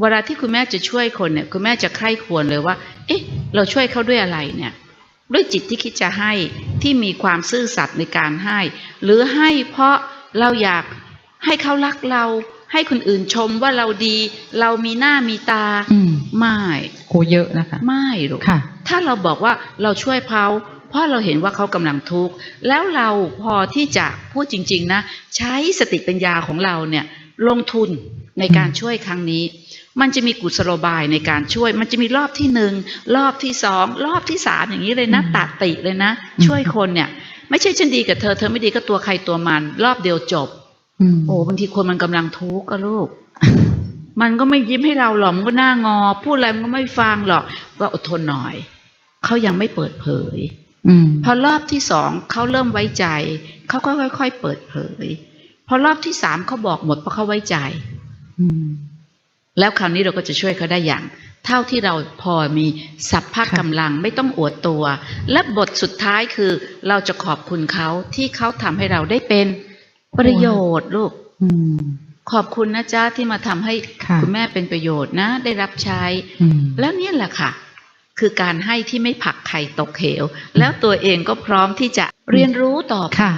เวลาที่คุณแม่จะช่วยคนเนี่ย คุณแม่จะใคร่ควรเลยว่า เอ๊ะ เราช่วยเขาด้วยอะไรเนี่ย ด้วยจิตที่คิดจะให้ที่มีความซื่อสัตย์ในการให้ หรือให้เพราะเราอยากให้เขารักเรา ให้คนอื่นชมว่าเราดี เรามีหน้ามีตา อืมไม่โหเยอะนะคะ ไม่หรอกค่ะถ้าเราบอกว่าเราช่วยเขา เพราะเราเห็นว่าเขากำลังทุกข์แล้วเราพอที่จะพูดจริง ๆ นะ ใช้สติปัญญาของเราเนี่ยลงทุนในการช่วยครั้งนี้ มันจะมีกุศโลบายในการช่วย มันจะมีรอบที่หนึ่งรอบที่สองรอบที่สามอย่างนี้เลยนะอืมตัดติเลยนะอืมช่วยคนเนี่ย ไม่ใช่ฉันดีกับเธอเธอไม่ดีก็ตัวใครตัวมัน รอบเดียวจบอืมโอ้บางทีคนมันกำลังทุกข์ก็ลูกมันก็ไม่ยิ้มให้เราหรอกมันก็หน้างอ พูดอะไรมันก็ไม่ฟังหรอก ก็อดทนหน่อย เขายังไม่เปิดเผยอืม พอรอบที่สองเขาเริ่มไว้ใจเขาก็ค่อย ๆ เปิดเผย พอรอบที่สามเขาบอกหมดเพราะเขาไว้ใจอืมแล้วคราวนี้เราก็จะช่วยเขาได้อย่าง เท่าที่เราพอมีสัพพะค่ะกำลังไม่ต้องอวดตัว และบทสุดท้ายคือ เราจะขอบคุณเขาที่เขาทำให้เราได้เป็นประโยชน์ลูกอืมขอบคุณนะจ๊ะที่มาทำให้ค่ะคุณแม่เป็นประโยชน์นะ ได้รับใช้อืมแล้วเนี่ยแหละค่ะ คือการให้ที่ไม่ผลักใครตกเหว แล้วตัวเองก็พร้อมที่จะเรียนรู้ต่อไปค่ะ